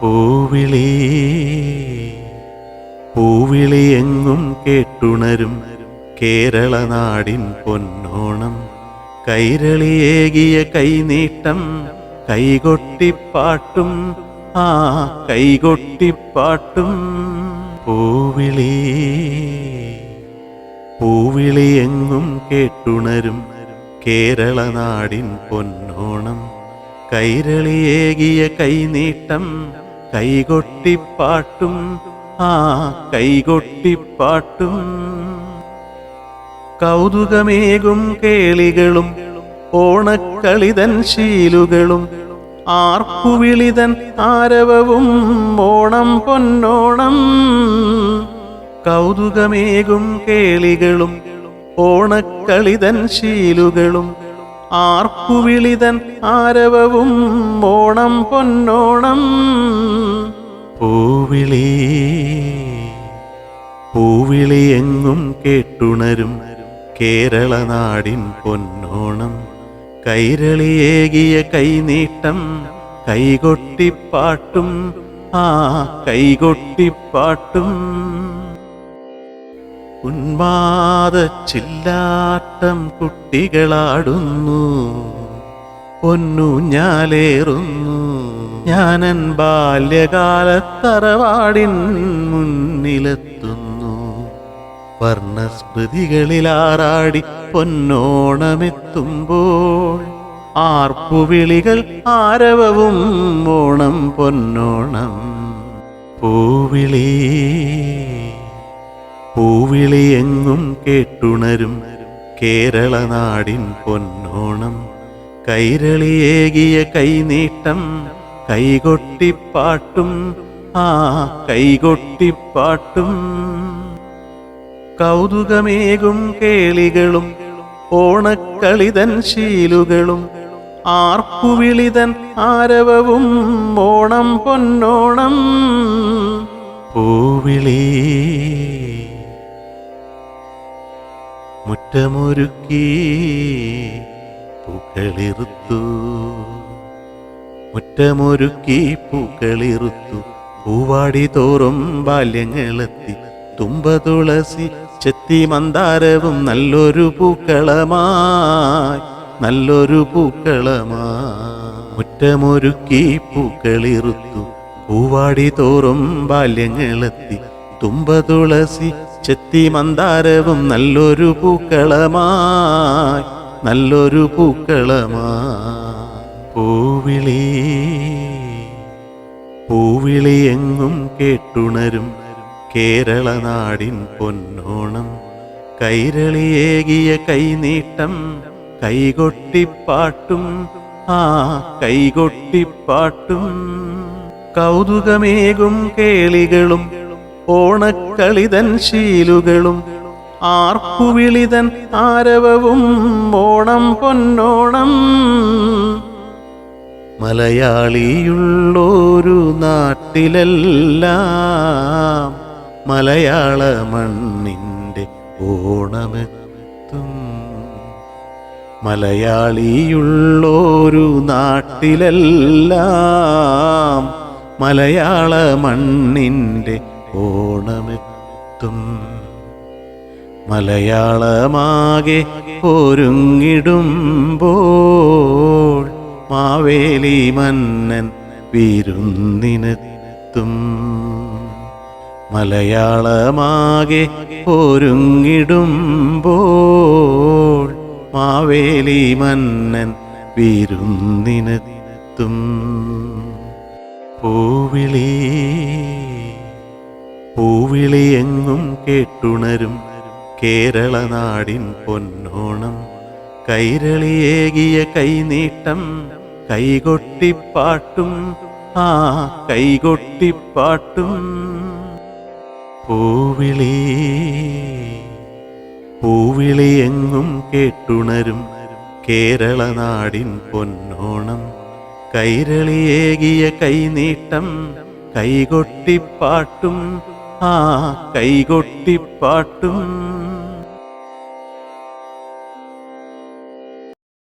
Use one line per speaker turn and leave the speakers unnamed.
പൂവിളി പൂവിളി എങ്ങും കേട്ടുണരും. കേരളനാടിൻ പൊന്നോണം. കൈരളിയേകിയ കൈനീട്ടം കൈകൊട്ടിപ്പാട്ടും ആ കൈകൊട്ടിപ്പാട്ടും. പൂവിളി പൂവിളി എങ്ങും കേട്ടുണരും. കേരളനാടിൻ പൊന്നോണം. കൈരളിയേകിയ കൈനീട്ടം കൈകൊട്ടിപ്പാട്ടും ആ കൈകൊട്ടിപ്പാട്ടും. കൗതുകമേകും കേളികളും ഓണക്കളിതൻ ശീലുകളും ആർപ്പുവിളിതൻ ആരവവും ഓണം പൊന്നോണം. കൗതുകമേകും കേളികളും ഓണക്കളിതൻ ശീലുകളും ആർപ്പുവിളിതൻ ആരവവും ഓണം പൊന്നോണം. പൂവിളി പൂവിളി എങ്ങും കേട്ടുണരും കേരള നാടിൻ പൊന്നോണം. കൈരളിയേകിയ കൈനീട്ടം കൈകൊട്ടിപ്പാട്ടും ആ കൈകൊട്ടിപ്പാട്ടും. ഉന്മാദ ചില്ലാട്ടം കുട്ടികളാടുന്നു. പൊന്നു ഞാലേറുന്നു. ഞാനൻ ബാല്യകാലത്തറവാടിൻ മുന്നിലെത്തുന്നു. വർണസ്മൃതികളിലാറാടി പൊന്നോണമെത്തുമ്പോൾ ആർപ്പുവിളികൾ ആരവവും ഓണം പൊന്നോണം. പൂവിളി പൂവിളി എങ്ങും കേട്ടുണരും. കേരളനാടിൻ പൊന്നോണം. കൈരളിയേകിയ കൈനീട്ടം കൈകൊട്ടിപ്പാട്ടും ആ കൈകൊട്ടിപ്പാട്ടും. കൗതുകമേകും കേളികളും ഓണക്കളിതൻ ശീലുകളും ആർപ്പുവിളിതൻ ആരവവും ഓണം പൊന്നോണം. പൂവിളി മുറ്റമൊരുക്കി പൂക്കളിറുത്തു. മുറ്റമൊരുക്കി പൂക്കളിറുത്തു. പൂവാടി തോറും ബാല്യങ്ങളെത്തി. തുമ്പ തുളസി ചെത്തി മന്ദാരവും നല്ലൊരു പൂക്കളമായി. നല്ലൊരു പൂക്കളമായി. മുറ്റമൊരുക്കി പൂക്കളിറുത്തു. പൂവാടി തോറും ബാല്യങ്ങളെത്തി. തുമ്പ തുളസി ചെത്തി മന്ദാരവും നല്ലൊരു പൂക്കളമായി നല്ലൊരു പൂക്കളമായി. പൂവിളി പൂവിളി എങ്ങും കേട്ടുണരും. കേരള നാടിൻ പൊന്നോണം. കൈരളിയേകിയ കൈനീട്ടം കൈകൊട്ടിപ്പാട്ടും ആ കൈകൊട്ടിപ്പാട്ടും കൗതുകമേകും കേളികളും ഓണക്കളിതൻ ശീലുകളും ആർപ്പുവിളിതൻ ആരവവും ഓണം പൊന്നോണം. മലയാളിയുള്ളൊരു നാട്ടിലെല്ലാം മലയാള മണ്ണിന്റെ ഓണമെത്തും. മലയാളിയുള്ളൊരു നാട്ടിലെല്ലാം മലയാള മണ്ണിന്റെ ഓണമെത്തും മലയാളമാകെ ഒരുങ്ങിടുമ്പോൾ മാവേലി മന്നൻ വിരുന്നിനെത്തും മലയാളമാകെ ഒരുങ്ങിടുമ്പോൾ മാവേലി മന്നൻ വിരുന്നിനെത്തും പൂവിളി പൂവിളി എങ്ങും കേട്ടുണരും. കേരളനാടിൻ പൊന്നോണം. കൈരളിയേകിയ കൈനീട്ടം കൈകൊട്ടിപ്പാട്ടും. ആ കൈകൊട്ടിപ്പാട്ടും. പൂവിളി പൂവിളിയെങ്ങും കേട്ടുണരും. കേരളനാടിൻ പൊന്നോണം. കൈരളിയേകിയ കൈനീട്ടം കൈകൊട്ടിപ്പാട്ടും. ആ കൈകൊട്ടിപ്പാട്ടും